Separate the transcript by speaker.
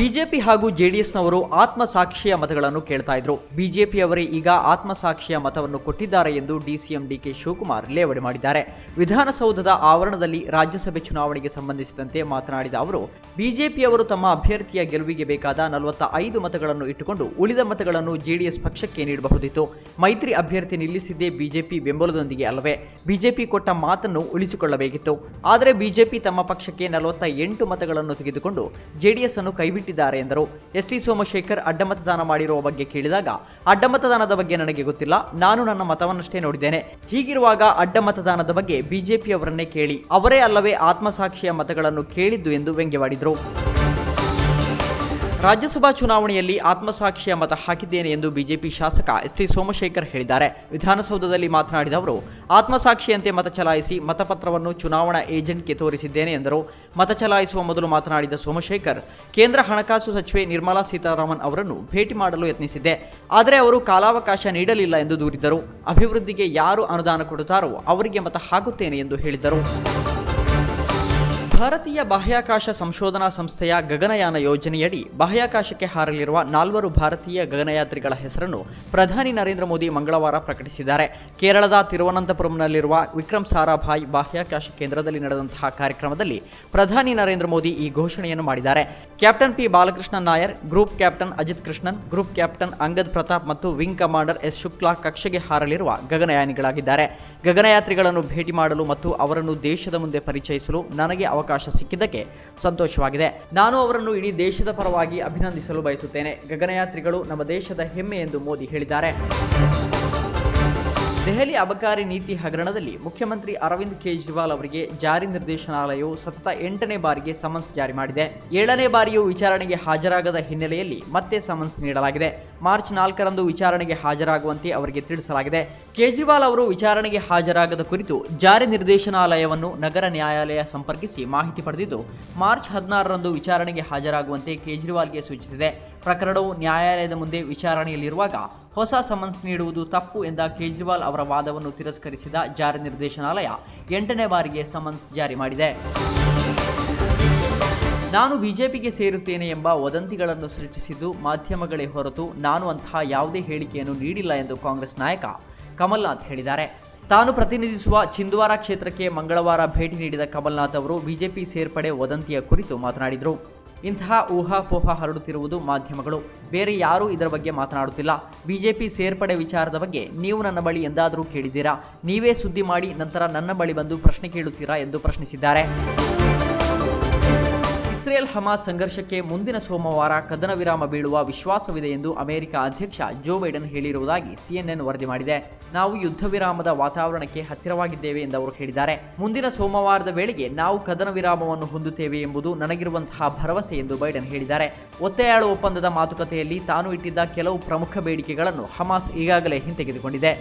Speaker 1: BJP ಹಾಗೂ ಜೆಡಿಎಸ್ನವರು ಆತ್ಮಸಾಕ್ಷಿಯ ಮತಗಳನ್ನು ಕೇಳ್ತಾ ಇದ್ರು. ಬಿಜೆಪಿಯವರೇ ಈಗ ಆತ್ಮಸಾಕ್ಷಿಯ ಮತವನ್ನು ಕೊಟ್ಟಿದ್ದಾರೆ ಎಂದು ಡಿಸಿಎಂ ಡಿಕೆ ಶಿವಕುಮಾರ್ ಲೇವಡಿ ಮಾಡಿದ್ದಾರೆ. ವಿಧಾನಸೌಧದ ಆವರಣದಲ್ಲಿ ರಾಜ್ಯಸಭೆ ಚುನಾವಣೆಗೆ ಸಂಬಂಧಿಸಿದಂತೆ ಮಾತನಾಡಿದ ಅವರು, ಬಿಜೆಪಿಯವರು ತಮ್ಮ ಅಭ್ಯರ್ಥಿಯ ಗೆಲುವಿಗೆ ಬೇಕಾದ ನಲವತ್ತ ಐದು ಮತಗಳನ್ನು ಇಟ್ಟುಕೊಂಡು ಉಳಿದ ಮತಗಳನ್ನು ಜೆಡಿಎಸ್ ಪಕ್ಷಕ್ಕೆ ನೀಡಬಹುದಿತ್ತು. ಮೈತ್ರಿ ಅಭ್ಯರ್ಥಿ ನಿಲ್ಲಿಸಿದ್ದೇ ಬಿಜೆಪಿ ಬೆಂಬಲದೊಂದಿಗೆ ಅಲ್ಲವೇ? ಬಿಜೆಪಿ ಕೊಟ್ಟ ಮಾತನ್ನು ಉಳಿಸಿಕೊಳ್ಳಬೇಕಿತ್ತು. ಆದರೆ ಬಿಜೆಪಿ ತಮ್ಮ ಪಕ್ಷಕ್ಕೆ ನಲವತ್ತ ಎಂಟು ಮತಗಳನ್ನು ತೆಗೆದುಕೊಂಡು ಜೆಡಿಎಸ್ ಅನ್ನು ಕೈಬಿಟ್ಟಿದ್ದಾರೆ ಎಂದರು. ಎಸ್ ಟಿ ಸೋಮಶೇಖರ್ ಅಡ್ಡಮತದಾನ ಮಾಡಿರುವ ಬಗ್ಗೆ ಕೇಳಿದಾಗ ಅಡ್ಡಮತದಾನದ ಬಗ್ಗೆ ನನಗೆ ಗೊತ್ತಿಲ್ಲ, ನಾನು ನನ್ನ ಮತವನ್ನಷ್ಟೇ ನೋಡಿದ್ದೇನೆ. ಹೀಗಿರುವಾಗ ಅಡ್ಡಮತದಾನದ ಬಗ್ಗೆ ಬಿಜೆಪಿಯವರನ್ನೇ ಕೇಳಿ, ಅವರೇ ಅಲ್ಲವೇ ಆತ್ಮಸಾಕ್ಷಿಯ ಮತಗಳನ್ನು ಕೇಳಿದ್ದು ಎಂದು ವ್ಯಂಗ್ಯವಾಡಿದರು. ರಾಜ್ಯಸಭಾ ಚುನಾವಣೆಯಲ್ಲಿ ಆತ್ಮಸಾಕ್ಷಿಯ ಮತ ಹಾಕಿದ್ದೇನೆ ಎಂದು ಬಿಜೆಪಿ ಶಾಸಕ ಎಸ್ ಟಿ ಸೋಮಶೇಖರ್ ಹೇಳಿದ್ದಾರೆ. ವಿಧಾನಸೌಧದಲ್ಲಿ ಮಾತನಾಡಿದ ಅವರು, ಆತ್ಮಸಾಕ್ಷಿಯಂತೆ ಮತ ಚಲಾಯಿಸಿ ಮತಪತ್ರವನ್ನು ಚುನಾವಣಾ ಏಜೆಂಟ್ಗೆ ತೋರಿಸಿದ್ದೇನೆ ಎಂದರು. ಮತ ಚಲಾಯಿಸುವ ಮೊದಲು ಮಾತನಾಡಿದ ಸೋಮಶೇಖರ್, ಕೇಂದ್ರ ಹಣಕಾಸು ಸಚಿವೆ ನಿರ್ಮಲಾ ಸೀತಾರಾಮನ್ ಅವರನ್ನು ಭೇಟಿ ಮಾಡಲು ಯತ್ನಿಸಿದ್ದೆ. ಆದರೆ ಅವರು ಕಾಲಾವಕಾಶ ನೀಡಲಿಲ್ಲ ಎಂದು ದೂರಿದರು. ಅಭಿವೃದ್ಧಿಗೆ ಯಾರು ಅನುದಾನ ಕೊಡುತ್ತಾರೋ ಅವರಿಗೆ ಮತ ಹಾಕುತ್ತೇನೆ ಎಂದು ಹೇಳಿದರು ಭಾರತೀಯ ಬಾಹ್ಯಾಕಾಶ ಸಂಶೋಧನಾ ಸಂಸ್ಥೆಯ ಗಗನಯಾನ ಯೋಜನೆಯಡಿ ಬಾಹ್ಯಾಕಾಶಕ್ಕೆ ಹಾರಲಿರುವ ನಾಲ್ವರು ಭಾರತೀಯ ಗಗನಯಾತ್ರಿಗಳ ಹೆಸರನ್ನು ಪ್ರಧಾನಿ ನರೇಂದ್ರ ಮೋದಿ ಮಂಗಳವಾರ ಪ್ರಕಟಿಸಿದ್ದಾರೆ. ಕೇರಳದ ತಿರುವನಂತಪುರಂನಲ್ಲಿರುವ ವಿಕ್ರಮ್ ಸಾರಾಭಾಯ್ ಬಾಹ್ಯಾಕಾಶ ಕೇಂದ್ರದಲ್ಲಿ ನಡೆದಂತಹ ಕಾರ್ಯಕ್ರಮದಲ್ಲಿ ಪ್ರಧಾನಿ ನರೇಂದ್ರ ಮೋದಿ ಈ ಘೋಷಣೆಯನ್ನು ಮಾಡಿದ್ದಾರೆ. Captain P Balakrishna Nair, group captain Ajit Krishnan, group captain Angad Pratap ಮತ್ತು ವಿಂಗ್ ಕಮಾಂಡರ್ ಎಸ್ ಶುಕ್ಲಾ ಕಕ್ಷೆಗೆ ಹಾರಲಿರುವ ಗಗನಯಾನಿಗಳಾಗಿದ್ದಾರೆ. ಗಗನಯಾತ್ರಿಗಳನ್ನು ಭೇಟಿ ಮಾಡಲು ಮತ್ತು ಅವರನ್ನು ದೇಶದ ಮುಂದೆ ಪರಿಚಯಿಸಲು ನನಗೆ ಅವಕಾಶ ಸಿಕ್ಕಿದ್ದಕ್ಕೆ ಸಂತೋಷವಾಗಿದೆ. ನಾನು ಅವರನ್ನು ಇಡೀ ದೇಶದ ಪರವಾಗಿ ಅಭಿನಂದಿಸಲು ಬಯಸುತ್ತೇನೆ. ಗಗನಯಾತ್ರಿಗಳು ನಮ್ಮ ದೇಶದ ಹೆಮ್ಮೆ ಎಂದು ಮೋದಿ ಹೇಳಿದ್ದಾರೆ. ದೆಹಲಿ ಅಬಕಾರಿ ನೀತಿ ಹಗರಣದಲ್ಲಿ ಮುಖ್ಯಮಂತ್ರಿ ಅರವಿಂದ್ ಕೇಜ್ರಿವಾಲ್ ಅವರಿಗೆ ಜಾರಿ ನಿರ್ದೇಶನಾಲಯವು ಸತತ ಎಂಟನೇ ಬಾರಿಗೆ ಸಮನ್ಸ್ ಜಾರಿ ಮಾಡಿದೆ. ಏಳನೇ ಬಾರಿಯೂ ವಿಚಾರಣೆಗೆ ಹಾಜರಾಗದ ಹಿನ್ನೆಲೆಯಲ್ಲಿ ಮತ್ತೆ ಸಮನ್ಸ್ ನೀಡಲಾಗಿದೆ. ಮಾರ್ಚ್ ನಾಲ್ಕರಂದು ವಿಚಾರಣೆಗೆ ಹಾಜರಾಗುವಂತೆ ಅವರಿಗೆ ತಿಳಿಸಲಾಗಿದೆ. ಕೇಜ್ರಿವಾಲ್ ಅವರು ವಿಚಾರಣೆಗೆ ಹಾಜರಾಗದ ಕುರಿತು ಜಾರಿ ನಿರ್ದೇಶನಾಲಯವನ್ನು ನಗರ ನ್ಯಾಯಾಲಯ ಸಂಪರ್ಕಿಸಿ ಮಾಹಿತಿ ಪಡೆದಿದ್ದು, ಮಾರ್ಚ್ ಹದಿನಾರರಂದು ವಿಚಾರಣೆಗೆ ಹಾಜರಾಗುವಂತೆ ಕೇಜ್ರಿವಾಲ್ಗೆ ಸೂಚಿಸಿದೆ. ಪ್ರಕರಣವು ನ್ಯಾಯಾಲಯದ ಮುಂದೆ ವಿಚಾರಣೆಯಲ್ಲಿರುವಾಗ ಹೊಸ ಸಮನ್ಸ್ ನೀಡುವುದು ತಪ್ಪು ಎಂದ ಕೇಜ್ರಿವಾಲ್ ಅವರ ವಾದವನ್ನು ತಿರಸ್ಕರಿಸಿದ ಜಾರಿ ನಿರ್ದೇಶನಾಲಯ ಎಂಟನೇ ಬಾರಿಗೆ ಸಮನ್ಸ್ ಜಾರಿ ಮಾಡಿದೆ. ನಾನು ಬಿಜೆಪಿಗೆ ಸೇರುತ್ತೇನೆ ಎಂಬ ವದಂತಿಗಳನ್ನು ಸೃಷ್ಟಿಸಿದ್ದು ಮಾಧ್ಯಮಗಳೇ ಹೊರತು ನಾನು ಅಂತಹ ಯಾವುದೇ ಹೇಳಿಕೆಯನ್ನು ನೀಡಿಲ್ಲ ಎಂದು ಕಾಂಗ್ರೆಸ್ ನಾಯಕ ಕಮಲ್ನಾಥ್ ಹೇಳಿದ್ದಾರೆ. ತಾನು ಪ್ರತಿನಿಧಿಸುವ ಚಿಂದ್ವಾರ ಕ್ಷೇತ್ರಕ್ಕೆ ಮಂಗಳವಾರ ಭೇಟಿ ನೀಡಿದ ಕಮಲ್ನಾಥ್ ಅವರು ಬಿಜೆಪಿ ಸೇರ್ಪಡೆ ವದಂತಿಯ ಕುರಿತು ಮಾತನಾಡಿದರು. ಇಂತಹ ಊಹಾಪೋಹ ಹರಡುತ್ತಿರುವುದು ಮಾಧ್ಯಮಗಳು. ಬೇರೆ ಯಾರೂ ಇದರ ಬಗ್ಗೆ ಮಾತನಾಡುತ್ತಿಲ್ಲ. ಬಿಜೆಪಿ ಸೇರ್ಪಡೆ ವಿಚಾರದ ಬಗ್ಗೆ ನೀವು ನನ್ನ ಬಳಿ ಎಂದಾದರೂ ಕೇಳಿದ್ದೀರಾ? ನೀವೇ ಸುದ್ದಿ ಮಾಡಿ ನಂತರ ನನ್ನ ಬಳಿ ಬಂದು ಪ್ರಶ್ನೆ ಕೇಳುತ್ತೀರಾ ಎಂದು ಪ್ರಶ್ನಿಸಿದ್ದಾರೆ. ಇಸ್ರೇಲ್ ಹಮಾಸ್ ಸಂಘರ್ಷಕ್ಕೆ ಮುಂದಿನ ಸೋಮವಾರ ಕದನ ವಿರಾಮ ಬೀಳುವ ವಿಶ್ವಾಸವಿದೆ ಎಂದು ಅಮೆರಿಕ ಅಧ್ಯಕ್ಷ ಜೋ ಬೈಡನ್ ಹೇಳಿರುವುದಾಗಿ ಸಿಎನ್ಎನ್ ವರದಿ ಮಾಡಿದೆ. ನಾವು ಯುದ್ಧ ವಿರಾಮದ ವಾತಾವರಣಕ್ಕೆ ಹತ್ತಿರವಾಗಿದ್ದೇವೆ ಎಂದು ಅವರು ಹೇಳಿದ್ದಾರೆ. ಮುಂದಿನ ಸೋಮವಾರದ ವೇಳೆಗೆ ನಾವು ಕದನ ವಿರಾಮವನ್ನು ಹೊಂದುತ್ತೇವೆ ಎಂಬುದು ನನಗಿರುವಂತಹ ಭರವಸೆ ಎಂದು ಬೈಡನ್ ಹೇಳಿದ್ದಾರೆ. ಒತ್ತೆಯಾಳು ಒಪ್ಪಂದದ ಮಾತುಕತೆಯಲ್ಲಿ ತಾನು ಇಟ್ಟಿದ್ದ ಕೆಲವು ಪ್ರಮುಖ ಬೇಡಿಕೆಗಳನ್ನು ಹಮಾಸ್ ಈಗಾಗಲೇ ಹಿಂತೆಗೆದುಕೊಂಡಿದೆ.